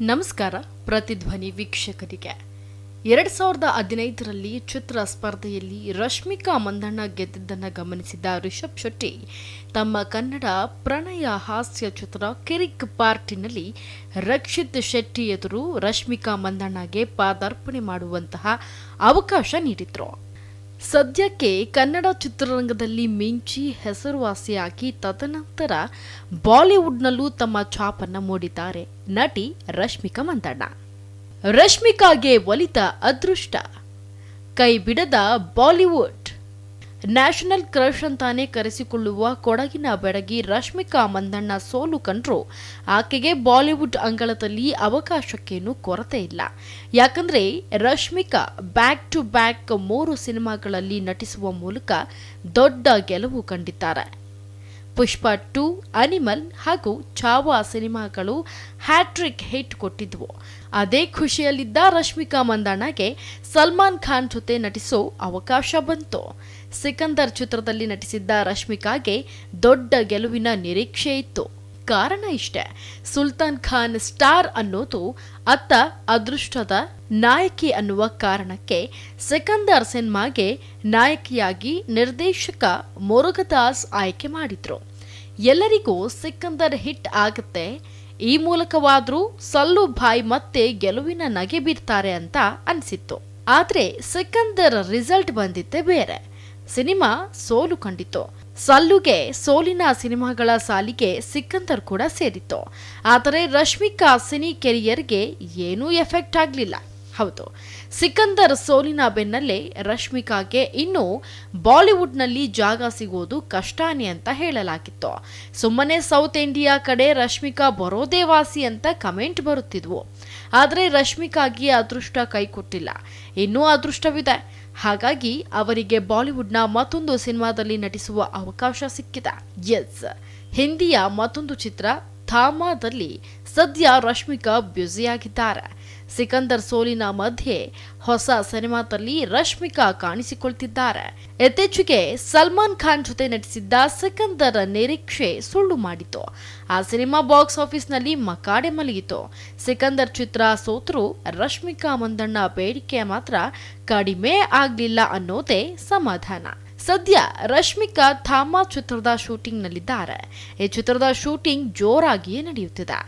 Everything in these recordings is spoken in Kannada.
ನಮಸ್ಕಾರ ಪ್ರತಿಧ್ವನಿ ವೀಕ್ಷಕರಿಗೆ. ಎರಡ್ ಸಾವಿರದ ಹದಿನೈದರಲ್ಲಿ ಚಿತ್ರ ಸ್ಪರ್ಧೆಯಲ್ಲಿ ರಶ್ಮಿಕಾ ಮಂದಣ್ಣ ಗೆದ್ದಿದ್ದನ್ನು ಗಮನಿಸಿದ ರಿಷಬ್ ಶೆಟ್ಟಿ, ತಮ್ಮ ಕನ್ನಡ ಪ್ರಣಯ ಹಾಸ್ಯ ಚಿತ್ರ ಕಿರಿಕ್ ಪಾರ್ಟಿನಲ್ಲಿ ರಕ್ಷಿತ್ ಶೆಟ್ಟಿ ಎದುರು ರಶ್ಮಿಕಾ ಮಂದಣ್ಣಗೆ ಪಾದಾರ್ಪಣೆ ಮಾಡುವಂತಹ ಅವಕಾಶ ನೀಡಿದ್ರು. ಸದ್ಯಕ್ಕೆ ಕನ್ನಡ ಚಿತ್ರರಂಗದಲ್ಲಿ ಮಿಂಚಿ ಹೆಸರುವಾಸಿಯಾಗಿ ತದನಂತರ ಬಾಲಿವುಡ್ನಲ್ಲೂ ತಮ್ಮ ಛಾಪನ್ನ ಮೂಡಿದ್ದಾರೆ. ನಟಿ ರಶ್ಮಿಕಾ ಮಂದಣ್ಣ. ರಶ್ಮಿಕಾಗೆ ಒಲಿತ ಅದೃಷ್ಟ. ಕೈ ಬಿಡದ ಬಾಲಿವುಡ್ ನ್ಯಾಷನಲ್ ಕ್ರಶ್ ಅಂತಾನೆ ಕರೆಸಿಕೊಳ್ಳುವ ಕೊಡಗಿನ ಬೆಡಗಿ ರಶ್ಮಿಕಾ ಮಂದಣ್ಣ ಸೋಲು ಕಂಡ್ರು. ಆಕೆಗೆ ಬಾಲಿವುಡ್ ಅಂಗಳದಲ್ಲಿ ಅವಕಾಶಕ್ಕೇನು ಕೊರತೆ ಇಲ್ಲ. ಯಾಕಂದ್ರೆ ರಶ್ಮಿಕಾ ಬ್ಯಾಕ್ ಟು ಬ್ಯಾಕ್ ಮೂರು ಸಿನಿಮಾಗಳಲ್ಲಿ ನಟಿಸುವ ಮೂಲಕ ದೊಡ್ಡ ಗೆಲುವು ಕಂಡಿದ್ದಾರೆ. ಪುಷ್ಪ ಟು, ಅನಿಮಲ್ ಹಾಗೂ ಚಾವಾ ಸಿನಿಮಾಗಳು ಹ್ಯಾಟ್ರಿಕ್ ಹಿಟ್ ಕೊಟ್ಟಿದ್ವು. ಅದೇ ಖುಷಿಯಲ್ಲಿದ್ದ ರಶ್ಮಿಕಾ ಮಂದಣ್ಣಗೆ ಸಲ್ಮಾನ್ ಖಾನ್ ಜೊತೆ ನಟಿಸೋ ಅವಕಾಶ ಬಂತು. ಸಿಕಂದರ್ ಚಿತ್ರದಲ್ಲಿ ನಟಿಸಿದ್ದ ರಶ್ಮಿಕಾಗೆ ದೊಡ್ಡ ಗೆಲುವಿನ ನಿರೀಕ್ಷೆ ಇತ್ತು. ಕಾರಣ ಇಷ್ಟೇ. ಸುಲ್ತಾನ್ ಖಾನ್ ಸ್ಟಾರ್ ಅನ್ನೋದು ಅತ್ತ ಅದೃಷ್ಟದ ನಾಯಕಿ ಅನ್ನುವ ಕಾರಣಕ್ಕೆ ಸಿಕಂದರ್ ಸಿನಿಮಾಗೆ ನಾಯಕಿಯಾಗಿ ನಿರ್ದೇಶಕ ಮುರುಗದಾಸ್ ಆಯ್ಕೆ ಮಾಡಿದ್ರು. ಎಲ್ಲರಿಗೂ ಸಿಕಂದರ್ ಹಿಟ್ ಆಗುತ್ತೆ. ಈ ಮೂಲಕವಾದ್ರೂ ಸಲ್ಲು ಭಾಯ್ ಮತ್ತೆ ಗೆಲುವಿನ ನಗೆ ಬೀರ್ತಾರೆ ಅಂತ ಅನ್ಸಿತ್ತು. ಆದ್ರೆ ಸಿಕಂದರ್ ರಿಸಲ್ಟ್ ಬಂದಿದ್ದೇ ಬೇರೆ. ಸಿನಿಮಾ ಸೋಲು ಕಂಡಿತು ಸಲ್ಲುಗೆ ಸೋಲಿನ ಸಿನಿಮಾಗಳ ಸಾಲಿಗೆ ಸಿಕ್ಕಂದರ್ ಕೂಡ ಸೇರಿತ್ತು. ಆದರೆ ರಶ್ಮಿಕಾ ಸಿನಿ ಕೆರಿಯರ್ಗೆ ಏನೂ ಎಫೆಕ್ಟ್ ಆಗಲಿಲ್ಲ. ಹೌದು. ಸಿಕಂದರ್ ಸೋಲಿನ ಬೆನ್ನಲ್ಲೇ ರಶ್ಮಿಕಾಗೆ ಇನ್ನು ಬಾಲಿವುಡ್ನಲ್ಲಿ ಜಾಗ ಸಿಗೋದು ಕಷ್ಟಾನೆ ಅಂತ ಹೇಳಲಾಗಿತ್ತು. ಸುಮ್ಮನೆ ಸೌತ್ ಇಂಡಿಯಾ ಕಡೆ ರಶ್ಮಿಕಾ ಬರೋದೇ ವಾಸಿ ಅಂತ ಕಮೆಂಟ್ ಬರುತ್ತಿದ್ವು. ಆದರೆ ರಶ್ಮಿಕಾಗಿ ಅದೃಷ್ಟ ಕೈ ಕೊಟ್ಟಿಲ್ಲ ಇನ್ನೂ ಅದೃಷ್ಟವಿದೆ. ಹಾಗಾಗಿ ಅವರಿಗೆ ಬಾಲಿವುಡ್ನ ಮತ್ತೊಂದು ಸಿನಿಮಾದಲ್ಲಿ ನಟಿಸುವ ಅವಕಾಶ ಸಿಕ್ಕಿದೆ. ಎಸ್. ಹಿಂದಿಯ ಮತ್ತೊಂದು ಚಿತ್ರ ಥಾಮಾದಲ್ಲಿ ಸದ್ಯ ರಶ್ಮಿಕಾ ಬ್ಯುಸಿಯಾಗಿದ್ದಾರೆ. ಸಿಕಂದರ್ ಸೋಲಿನ ಮಧ್ಯೆ ಹೊಸ ಸಿನಿಮಾದಲ್ಲಿ ರಶ್ಮಿಕಾ ಕಾಣಿಸಿಕೊಳ್ತಿದ್ದಾರೆ. ಇತ್ತೀಚೆಗೆ ಸಲ್ಮಾನ್ ಖಾನ್ ಜೊತೆ ನಟಿಸಿದ್ದ ಸಿಕಂದರ್ ನಿರೀಕ್ಷೆ ಸುಳ್ಳು ಮಾಡಿತು. ಆ ಸಿನಿಮಾ ಬಾಕ್ಸ್ ಆಫೀಸ್ನಲ್ಲಿ ಮಕಾಡೆ ಮಲಗಿತು. ಸಿಕಂದರ್ ಚಿತ್ರ ಸೋತರೂ ರಶ್ಮಿಕಾ ಮಂದಣ್ಣ ಬೇಡಿಕೆ ಮಾತ್ರ ಕಡಿಮೆ ಆಗ್ಲಿಲ್ಲ ಅನ್ನೋದೇ ಸಮಾಧಾನ. ಸದ್ಯ ರಶ್ಮಿಕಾ ಥಾಮಾ ಚಿತ್ರದ ಶೂಟಿಂಗ್ನಲ್ಲಿದ್ದಾರೆ. ಈ ಚಿತ್ರದ ಶೂಟಿಂಗ್ ಜೋರಾಗಿಯೇ ನಡೆಯುತ್ತಿದೆ.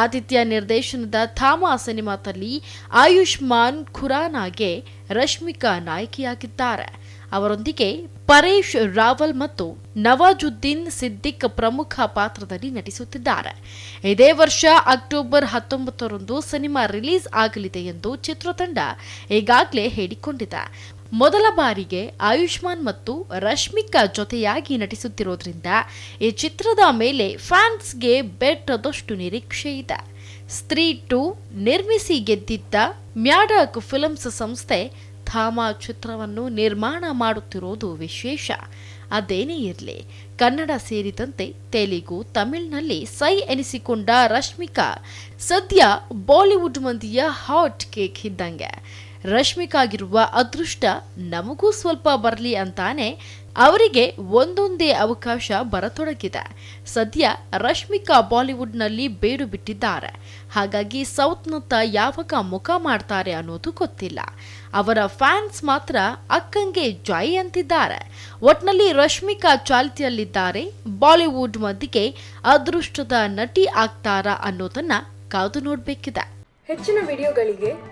ಆದಿತ್ಯ ನಿರ್ದೇಶನದ ಥಾಮಾ ಸಿನಿಮಾದಲ್ಲಿ ಆಯುಷ್ಮಾನ್ ಖುರಾನಾಗೆ ರಶ್ಮಿಕಾ ನಾಯಕಿಯಾಗಿದ್ದಾರೆ. ಅವರೊಂದಿಗೆ ಪರೇಶ್ ರಾವಲ್ ಮತ್ತು ನವಾಜುದ್ದೀನ್ ಸಿದ್ದಿಕ್ ಪ್ರಮುಖ ಪಾತ್ರದಲ್ಲಿ ನಟಿಸುತ್ತಿದ್ದಾರೆ. ಇದೇ ವರ್ಷ ಅಕ್ಟೋಬರ್ ಹತ್ತೊಂಬತ್ತರಂದು ಸಿನಿಮಾ ರಿಲೀಸ್ ಆಗಲಿದೆ ಎಂದು ಚಿತ್ರತಂಡ ಈಗಾಗಲೇ ಹೇಳಿಕೊಂಡಿದೆ. ಮೊದಲ ಬಾರಿಗೆ ಆಯುಷ್ಮಾನ್ ಮತ್ತು ರಶ್ಮಿಕಾ ಜೊತೆಯಾಗಿ ನಟಿಸುತ್ತಿರೋದ್ರಿಂದ ಈ ಚಿತ್ರದ ಮೇಲೆ ಫ್ಯಾನ್ಸ್ಗೆ ಬೆಟ್ಟದಷ್ಟು ನಿರೀಕ್ಷೆ ಇದೆ. ಸ್ತ್ರೀ ಟು ನಿರ್ಮಿಸಿ ಗೆದ್ದಿದ್ದ ಮ್ಯಾಡಕ್ ಫಿಲಮ್ಸ್ ಸಂಸ್ಥೆ ಥಾಮಾ ಚಿತ್ರವನ್ನು ನಿರ್ಮಾಣ ಮಾಡುತ್ತಿರೋದು ವಿಶೇಷ. ಅದೇನೇ ಇರಲಿ, ಕನ್ನಡ ಸೇರಿದಂತೆ ತೆಲುಗು, ತಮಿಳ್ನಲ್ಲಿ ಸೈ ಎನಿಸಿಕೊಂಡ ರಶ್ಮಿಕಾ ಸದ್ಯ ಬಾಲಿವುಡ್ ಮಂದಿಯ ಹಾಟ್ ಕೇಕ್ ಇದ್ದಂಗೆ. ರಶ್ಮಿಕಾಗಿರುವ ಅದೃಷ್ಟ ನಮಗೂ ಸ್ವಲ್ಪ ಬರಲಿ ಅಂತಾನೆ ಅವರಿಗೆ ಒಂದೊಂದೇ ಅವಕಾಶ ಬರತೊಡಗಿದೆ. ಸದ್ಯ ರಶ್ಮಿಕಾ ಬಾಲಿವುಡ್ನಲ್ಲಿ ಬೇಡು ಬಿಟ್ಟಿದ್ದಾರೆ. ಹಾಗಾಗಿ ಸೌತ್ನತ್ತ ಯಾವಾಗ ಮುಖ ಮಾಡ್ತಾರೆ ಅನ್ನೋದು ಗೊತ್ತಿಲ್ಲ. ಅವರ ಫ್ಯಾನ್ಸ್ ಮಾತ್ರ ಅಕ್ಕಂಗೆ ಜಾಯಿ ಅಂತಿದ್ದಾರೆ. ಒಟ್ನಲ್ಲಿ ರಶ್ಮಿಕಾ ಚಾಲ್ತಿಯಲ್ಲಿದ್ದಾರೆ. ಬಾಲಿವುಡ್ ಮಂದಿಗೆ ಅದೃಷ್ಟದ ನಟಿ ಆಗ್ತಾರಾ ಅನ್ನೋದನ್ನ ಕಾದು ನೋಡಬೇಕಿದೆ. ಹೆಚ್ಚಿನ ವಿಡಿಯೋಗಳಿಗೆ